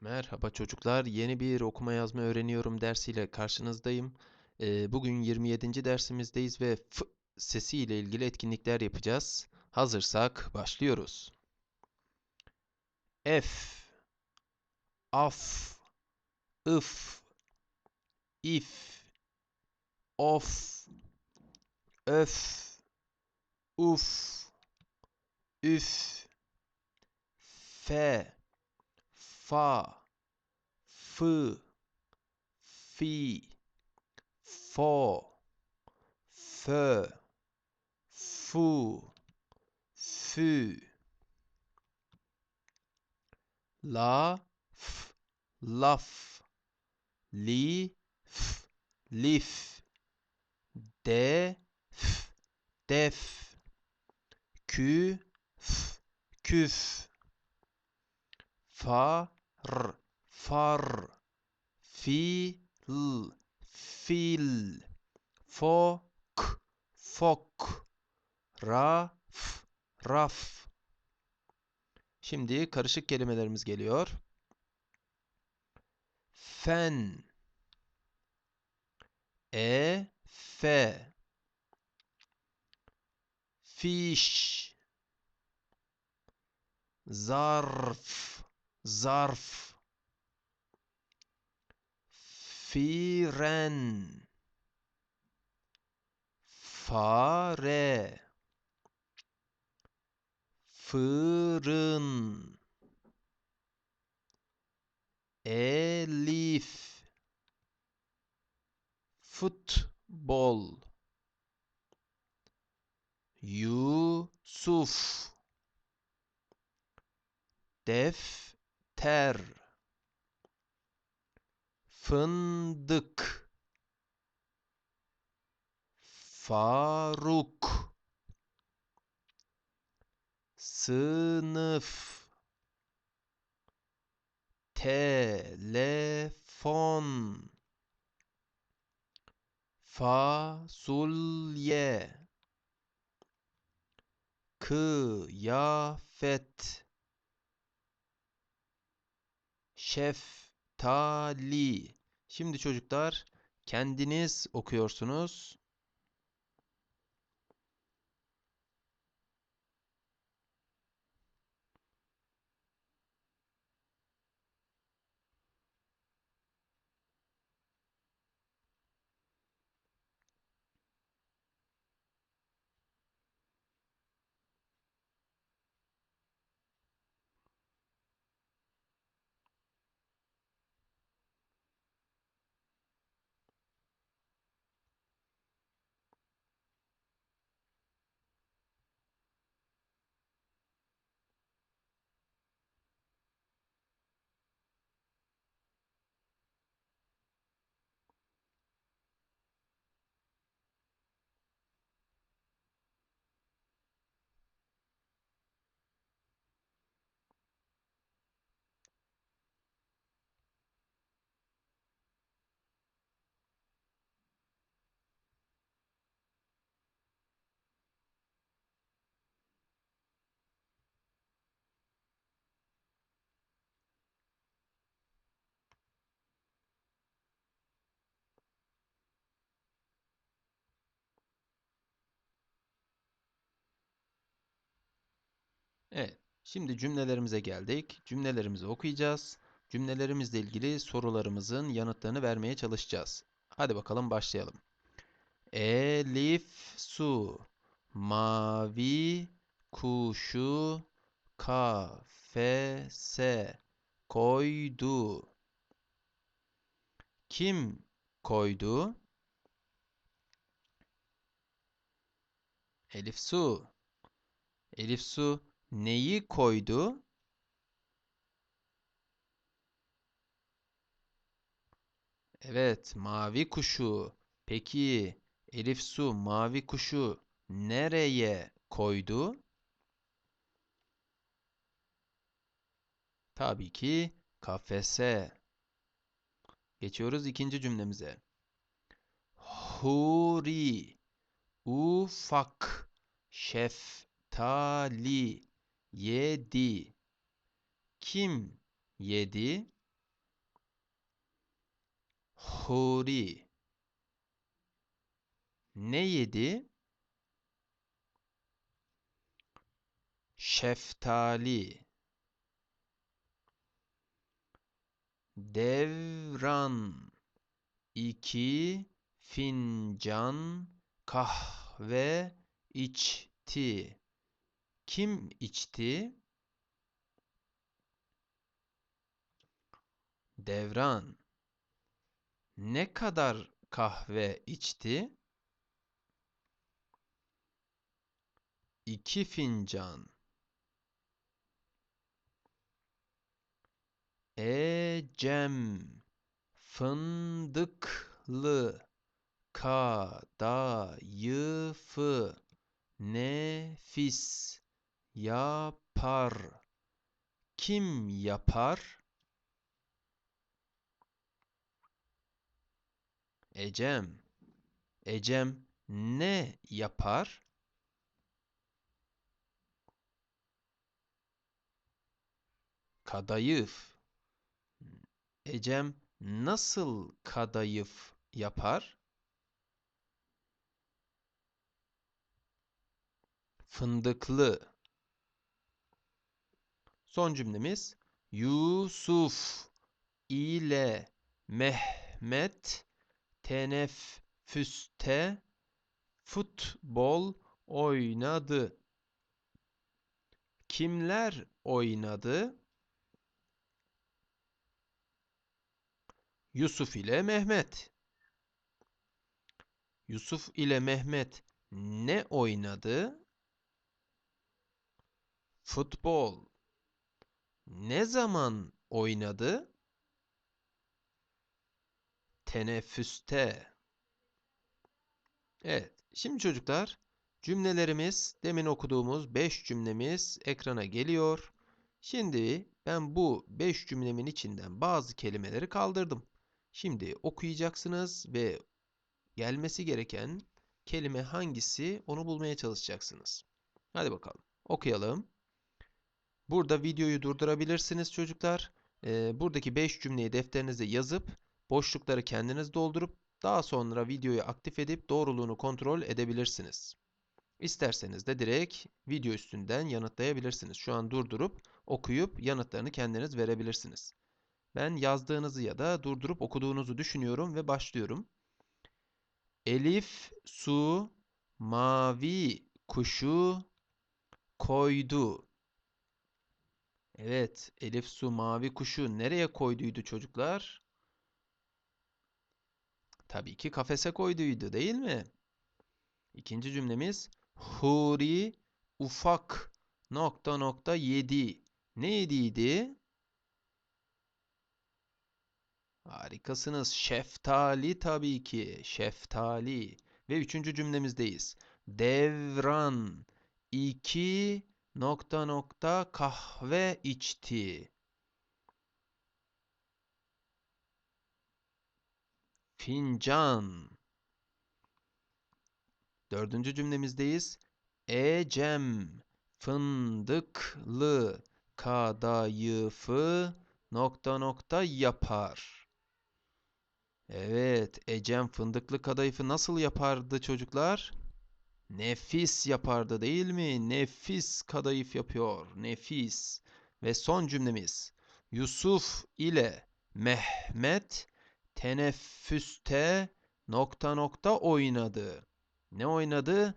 Merhaba çocuklar. Yeni bir okuma yazma öğreniyorum dersiyle karşınızdayım. Ee, bugün 27. dersimizdeyiz ve f sesi ile ilgili etkinlikler yapacağız. Hazırsak başlıyoruz. F, af, ıf, if, of, öf, uf, üf, fe, fa, fı, fi, fo, fö, fu, fü. La, f, laf, li, f, lif, de, f, def, kü, f, küf, fa, r, far, fi, l, fil, fok, fok, raf, raf. Şimdi karışık kelimelerimiz geliyor. Fen, e, fe, fiş, zarf, zarf, firen, fare, fırın, elif, futbol, Yusuf, defter, fındık, Faruk, sınıf, telefon, fasulye, kıyafet, şeftali. Şimdi çocuklar kendiniz okuyorsunuz. Evet. Şimdi cümlelerimize geldik. Cümlelerimizi okuyacağız. Cümlelerimizle ilgili sorularımızın yanıtlarını vermeye çalışacağız. Hadi bakalım başlayalım. Elif su mavi kuşu kafese koydu. Kim koydu? Elif su. Elif su neyi koydu? Evet, mavi kuşu. Peki Elif Su mavi kuşu nereye koydu? Tabii ki kafese. Geçiyoruz ikinci cümlemize. Huri ufak şeftali yedi. Kim yedi? Huri. Ne yedi? Şeftali. Devran. iki fincan kahve içti. Kim içti? Devran. Ne kadar kahve içti? İki fincan. Ecem fındıklı kadayıfı nefis yapar. Kim yapar? Ecem. Ecem ne yapar? Kadayıf. Ecem nasıl kadayıf yapar? Fındıklı. Son cümlemiz Yusuf ile Mehmet teneffüste futbol oynadı. Kimler oynadı? Yusuf ile Mehmet. Yusuf ile Mehmet ne oynadı? Futbol. Ne zaman oynadı? Teneffüste. Evet, şimdi çocuklar cümlelerimiz, demin okuduğumuz 5 cümlemiz ekrana geliyor. Şimdi ben bu 5 cümlemin içinden bazı kelimeleri kaldırdım. Şimdi okuyacaksınız ve gelmesi gereken kelime hangisi onu bulmaya çalışacaksınız. Hadi bakalım. Okuyalım. Burada videoyu durdurabilirsiniz çocuklar. Ee, buradaki 5 cümleyi defterinize yazıp boşlukları kendiniz doldurup daha sonra videoyu aktif edip doğruluğunu kontrol edebilirsiniz. İsterseniz de direkt video üstünden yanıtlayabilirsiniz. Şu an durdurup okuyup yanıtlarını kendiniz verebilirsiniz. Ben yazdığınızı ya da durdurup okuduğunuzu düşünüyorum ve başlıyorum. Elif su mavi kuşu koydu. Evet, Elif su mavi kuşu nereye koyduydu çocuklar? Tabii ki kafese koyduydu değil mi? İkinci cümlemiz Huri ufak nokta nokta yedi. Ne yediydi? Harikasınız. Şeftali tabii ki. Şeftali. Ve üçüncü cümlemizdeyiz. Devran iki nokta nokta kahve içti. Fincan. Dördüncü cümlemizdeyiz. Ecem fındıklı kadayıfı nokta nokta yapar. Evet, Ecem fındıklı kadayıfı nasıl yapardı çocuklar? Nefis yapardı değil mi? Nefis kadayıf yapıyor. Nefis. Ve son cümlemiz. Yusuf ile Mehmet teneffüste nokta nokta oynadı. Ne oynadı?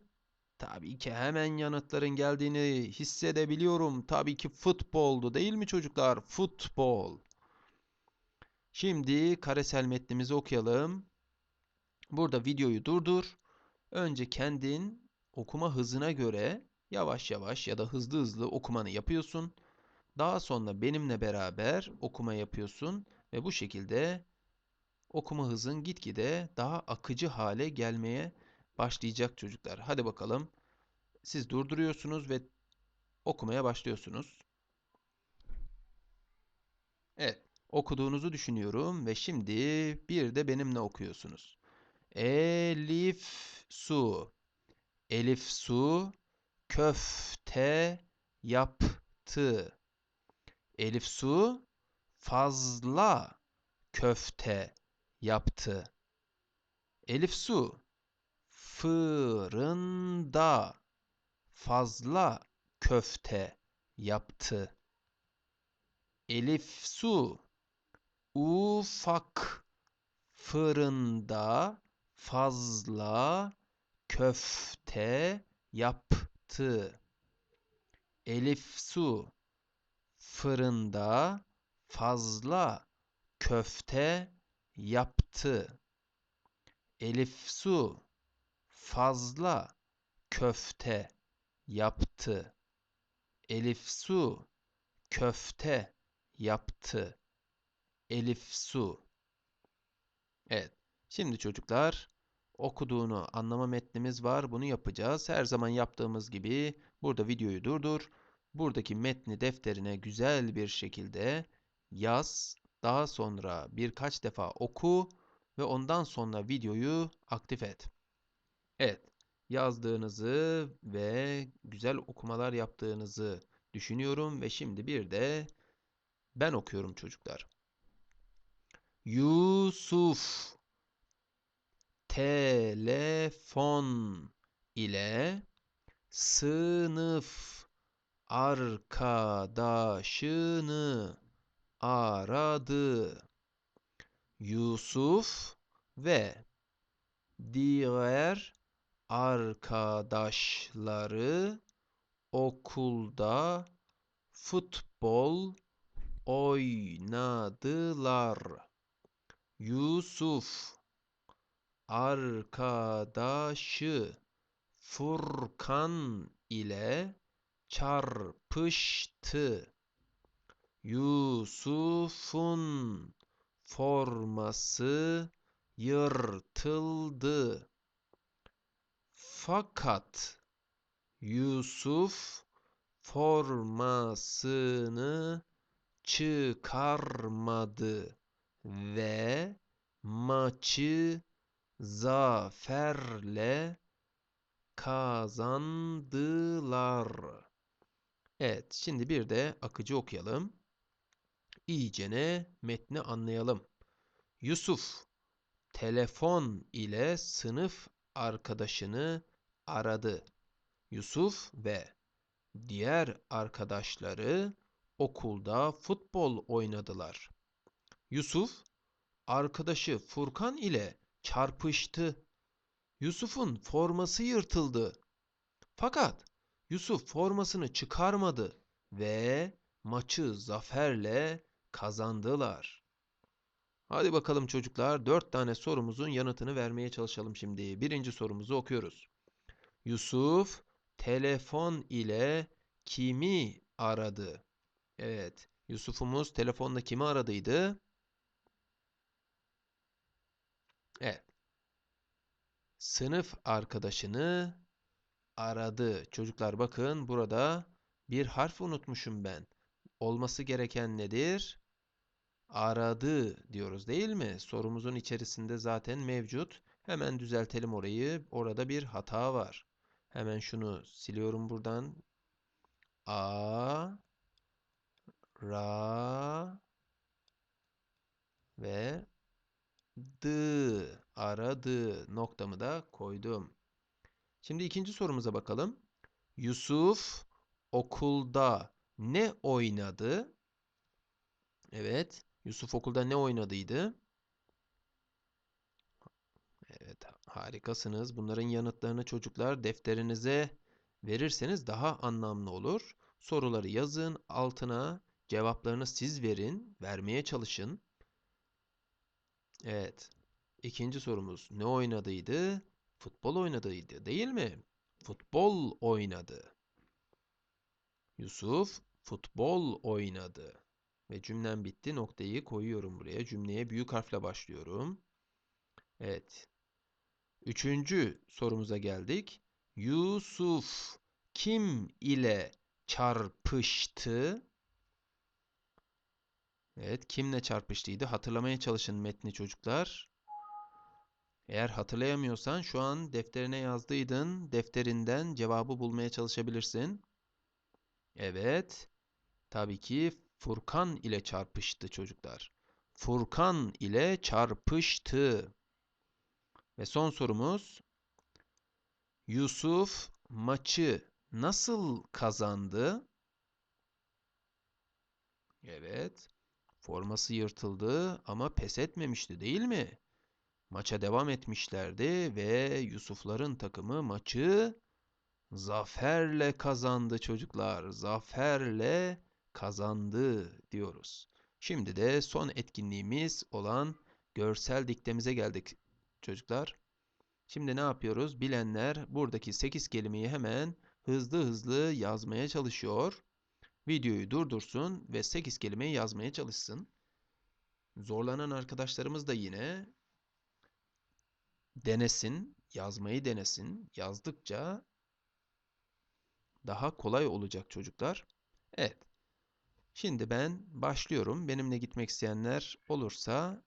Tabii ki hemen yanıtların geldiğini hissedebiliyorum. Tabii ki futboldu değil mi çocuklar? Futbol. Şimdi karesel metnimizi okuyalım. Burada videoyu durdur. Önce kendin okuma hızına göre yavaş yavaş ya da hızlı hızlı okumanı yapıyorsun. Daha sonra benimle beraber okuma yapıyorsun ve bu şekilde okuma hızın gitgide daha akıcı hale gelmeye başlayacak çocuklar. Hadi bakalım. Siz durduruyorsunuz ve okumaya başlıyorsunuz. Evet, okuduğunuzu düşünüyorum ve şimdi bir de benimle okuyorsunuz. Elif su. Elif su köfte yaptı. Elif su fazla köfte yaptı. Elif su fırında fazla köfte yaptı. Elif su ufak fırında fazla köfte yaptı. Elif su fırında fazla köfte yaptı. Elif su fazla köfte yaptı. Elif su köfte yaptı. Elif su. Evet. Şimdi çocuklar okuduğunu anlama metnimiz var. Bunu yapacağız. Her zaman yaptığımız gibi burada videoyu durdur. Buradaki metni defterine güzel bir şekilde yaz. Daha sonra birkaç defa oku ve ondan sonra videoyu aktif et. Evet, yazdığınızı ve güzel okumalar yaptığınızı düşünüyorum ve şimdi bir de ben okuyorum çocuklar. Yusuf telefon ile sınıf arkadaşını aradı. Yusuf ve diğer arkadaşları okulda futbol oynadılar. Yusuf arkadaşı Furkan ile çarpıştı. Yusuf'un forması yırtıldı. Fakat Yusuf formasını çıkarmadı ve maçı zaferle kazandılar. Evet, şimdi bir de akıcı okuyalım. İyicene metni anlayalım. Yusuf telefon ile sınıf arkadaşını aradı. Yusuf ve diğer arkadaşları okulda futbol oynadılar. Yusuf arkadaşı Furkan ile çarpıştı. Yusuf'un forması yırtıldı. Fakat Yusuf formasını çıkarmadı ve maçı zaferle kazandılar. Hadi bakalım çocuklar, dört tane sorumuzun yanıtını vermeye çalışalım şimdi. Birinci sorumuzu okuyoruz. Yusuf telefon ile kimi aradı? Evet, Yusuf'umuz telefonla kimi aradıydı? Evet. Sınıf arkadaşını aradı. Çocuklar bakın burada bir harf unutmuşum ben. Olması gereken nedir? Aradı diyoruz değil mi? Sorumuzun içerisinde zaten mevcut. Hemen düzeltelim orayı. Orada bir hata var. Hemen şunu siliyorum buradan. A ra ve dı aradı noktamı da koydum. Şimdi ikinci sorumuza bakalım. Yusuf okulda ne oynadı? Evet, Yusuf okulda ne oynadıydı? Evet, harikasınız. Bunların yanıtlarını çocuklar defterinize verirseniz daha anlamlı olur. Soruları yazın, altına cevaplarını siz verin, vermeye çalışın. Evet. İkinci sorumuz ne oynadıydı? Futbol oynadıydı, değil mi? Futbol oynadı. Yusuf futbol oynadı. Ve cümlem bitti. Noktayı koyuyorum buraya. Cümleye büyük harfle başlıyorum. Evet. Üçüncü sorumuza geldik. Yusuf kim ile çarpıştı? Evet, kimle çarpıştıydı? Hatırlamaya çalışın metni çocuklar. Eğer hatırlayamıyorsan şu an defterine yazdıydın. Defterinden cevabı bulmaya çalışabilirsin. Evet. Tabii ki Furkan ile çarpıştı çocuklar. Furkan ile çarpıştı. Ve son sorumuz Yusuf maçı nasıl kazandı? Evet. Forması yırtıldı ama pes etmemişti değil mi? Maça devam etmişlerdi ve Yusufların takımı maçı zaferle kazandı çocuklar. Zaferle kazandı diyoruz. Şimdi de son etkinliğimiz olan görsel diktemize geldik çocuklar. Şimdi ne yapıyoruz? Bilenler buradaki 8 kelimeyi hemen hızlı hızlı yazmaya çalışıyor. Videoyu durdursun ve 8 kelimeyi yazmaya çalışsın. Zorlanan arkadaşlarımız da yine denesin, yazmayı denesin. Yazdıkça daha kolay olacak çocuklar. Evet. Şimdi ben başlıyorum. Benimle gitmek isteyenler olursa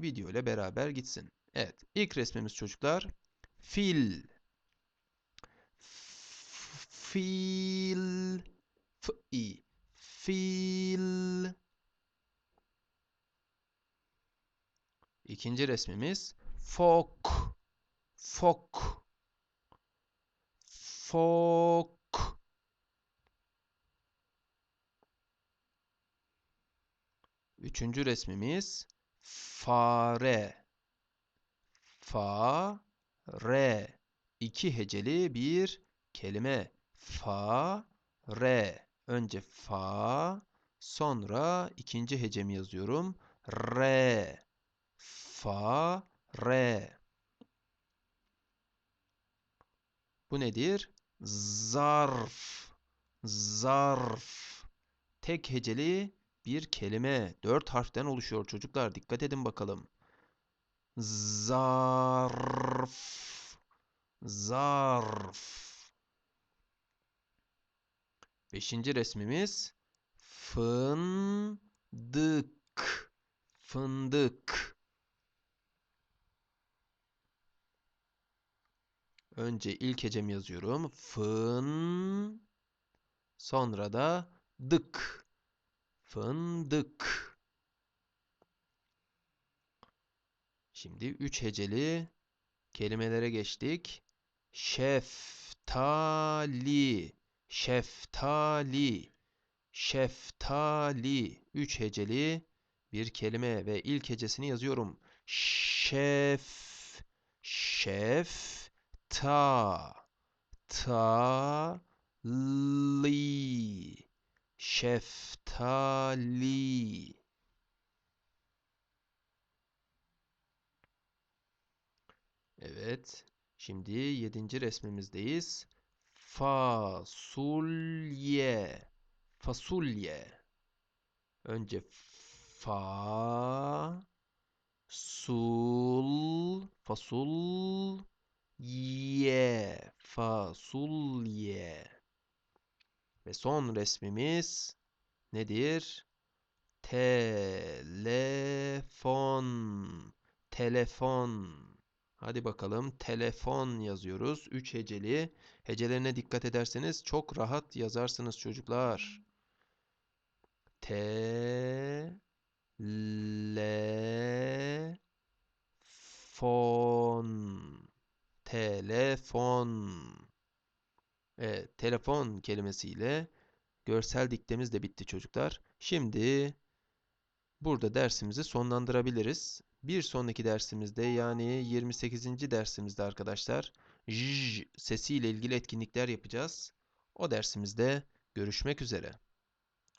video ile beraber gitsin. Evet. İlk resmimiz çocuklar. Fil. Fil. F-i. Fil. İkinci resmimiz fok. Fok. Fok. Üçüncü resmimiz fare. Fa, re. İki heceli bir kelime. Fa, re. Önce fa, sonra ikinci hecemi yazıyorum. Re. Fa, re. Bu nedir? Zarf. Zarf. Tek heceli bir kelime. Dört harften oluşuyor çocuklar. Dikkat edin bakalım. Zarf. Zarf. Beşinci resmimiz fındık. Fındık. Önce ilk hecemi yazıyorum. Fın. Sonra da dık. Fındık. Şimdi üç heceli kelimelere geçtik. Şeftali. Şeftali. Şeftali. Üç heceli bir kelime ve ilk hecesini yazıyorum. Şef. Şef. Ta. Ta. Li. Şeftali. Evet. Şimdi yedinci resmimizdeyiz. Fasulye. Fasulye. Önce fa sul fasul ye fasulye. Ve son resmimiz nedir? Telefon. Telefon. Hadi bakalım telefon yazıyoruz. Üç heceli. Hecelerine dikkat ederseniz çok rahat yazarsınız çocuklar. Te le fon telefon Evet, telefon kelimesiyle görsel diktemiz de bitti çocuklar. Şimdi burada dersimizi sonlandırabiliriz. Bir sonraki dersimizde yani 28. dersimizde arkadaşlar j sesiyle ilgili etkinlikler yapacağız. O dersimizde görüşmek üzere.